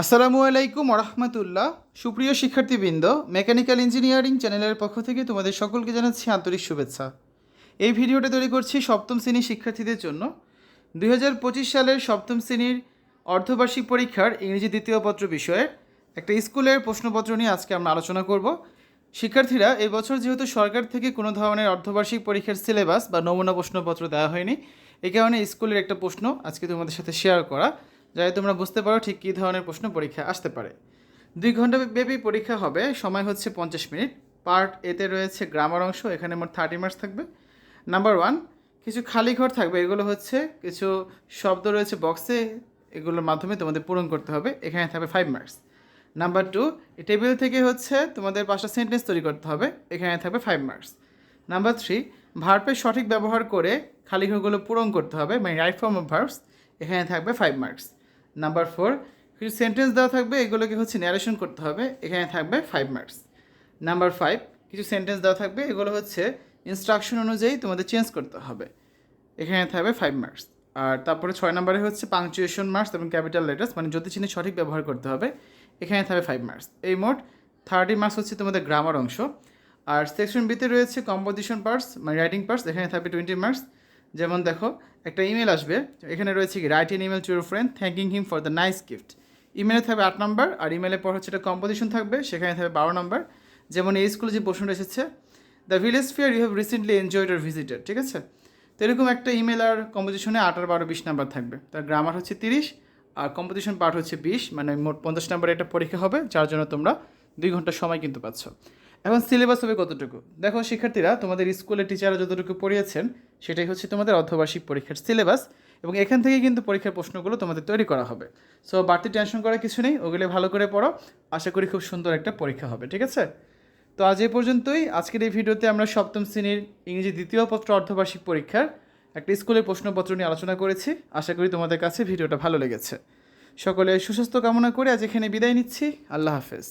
আসসালামু আলাইকুম রহমতুল্লাহ সুপ্রিয় শিক্ষার্থীবৃন্দ, মেকানিক্যাল ইঞ্জিনিয়ারিং চ্যানেলের পক্ষ থেকে তোমাদের সকলকে জানাচ্ছি আন্তরিক শুভেচ্ছা। এই ভিডিওটা তৈরি করছি সপ্তম শ্রেণির শিক্ষার্থীদের জন্য। দুই হাজার পঁচিশ সালের সপ্তম শ্রেণির অর্ধবার্ষিক পরীক্ষার ইংরেজি দ্বিতীয় পত্র বিষয়ে একটা স্কুলের প্রশ্নপত্র নিয়ে আজকে আমরা আলোচনা করব। শিক্ষার্থীরা, এই বছর যেহেতু সরকার থেকে কোনো ধরনের অর্ধবার্ষিক পরীক্ষার সিলেবাস বা নমুনা প্রশ্নপত্র দেওয়া হয়নি এই কারণে স্কুলের একটা প্রশ্ন আজকে তোমাদের সাথে শেয়ার করা। যাতে তোমরা বুঝতে পারো ঠিক কী ধরনের প্রশ্ন পরীক্ষা আসতে পারে। দুই ঘণ্টা ব্যাপী পরীক্ষা হবে, সময় হচ্ছে পঞ্চাশ মিনিট। পার্ট এতে রয়েছে গ্রামার অংশ, এখানে মোট থার্টি মার্কস থাকবে। নাম্বার ওয়ান কিছু খালি ঘর থাকবে, এগুলো হচ্ছে কিছু শব্দ রয়েছে বক্সে এগুলোর মাধ্যমে তোমাদের পূরণ করতে হবে, এখানে থাকবে five marks number two table থেকে হচ্ছে তোমাদের পাঁচটা সেন্টেন্স তৈরি করতে হবে, এখানে থাকবে ফাইভ মার্কস নাম্বার থ্রি ভার্বের সঠিক ব্যবহার করে খালি ঘরগুলো পূরণ করতে হবে মানে রাইট ফর্ম অফ ভার্বস এখানে থাকবে ফাইভ মার্কস নাম্বার ফোর কিছু সেন্টেন্স দেওয়া থাকবে, এগুলোকে হচ্ছে ন্যারেশন করতে হবে, এখানে থাকবে ফাইভ মার্কস নাম্বার ফাইভ কিছু সেন্টেন্স দেওয়া থাকবে, এগুলো হচ্ছে ইনস্ট্রাকশন অনুযায়ী তোমাদের চেঞ্জ করতে হবে। এখানে থাকবে ফাইভ মার্কস আর তারপরে ছয় নম্বরে হচ্ছে পাংচুয়েশন মার্কস এবং ক্যাপিটাল লেটার্স মানে যদি চিহ্নের সঠিক ব্যবহার করতে হবে। এখানে থাকবে ফাইভ মার্কস এই মোট থার্টি মার্কস হচ্ছে তোমাদের গ্রামার অংশ। আর সেকশন বিতে রয়েছে কম্পোজিশন পার্টস মানে রাইটিং পার্টস এখানে থাকবে টোয়েন্টি মার্কস যেমন দেখো, একটা ইমেল আসবে, এখানে রয়েছে কি write in email to your friend thanking him for the nice gift ইমেলে থাকবে আট নম্বর আর ইমেলের পর হচ্ছে একটা কম্পোজিশন থাকবে, সেখানে থাকবে বারো নম্বর যেমন এই স্কুলে যে প্রশ্নটা এসেছে the village fear you have recently enjoyed R visited ঠিক আছে? তো এরকম একটা ইমেল আর কম্পোজিশনে আট আর বারো, বিশ নাম্বার থাকবে। তার গ্রামার হচ্ছে তিরিশ, আর কম্পোজিশন পার্ট হচ্ছে বিশ মানে মোট পঞ্চাশ নাম্বারের একটা পরীক্ষা হবে, যার জন্য তোমরা দুই ঘণ্টা সময় কিন্তু পাচ্ছ। এখন সিলেবাস হবে কতটুকু? দেখো শিক্ষার্থীরা, তোমাদের স্কুলে টিচাররা যতটুকু পড়িয়েছেন, সেটাই হচ্ছে তোমাদের অর্ধবার্ষিক পরীক্ষার সিলেবাস এবং এখান থেকে কিন্তু পরীক্ষার প্রশ্নগুলো তোমাদের তৈরি করা হবে। সো বাড়তি টেনশন করার কিছু নেই, ওগুলো ভালো করে পড়ো। আশা করি খুব সুন্দর একটা পরীক্ষা হবে, ঠিক আছে? তো আজ এই পর্যন্তই। আজকের এই ভিডিওতে আমরা সপ্তম শ্রেণির ইংরেজি দ্বিতীয় পত্র অর্ধবার্ষিক পরীক্ষার একটা স্কুলের প্রশ্নপত্র নিয়ে আলোচনা করেছি। আশা করি তোমাদের কাছে ভিডিওটা ভালো লেগেছে। সকলে সুস্বাস্থ্য কামনা করে আজ এখানে বিদায় নিচ্ছি। আল্লাহ হাফেজ।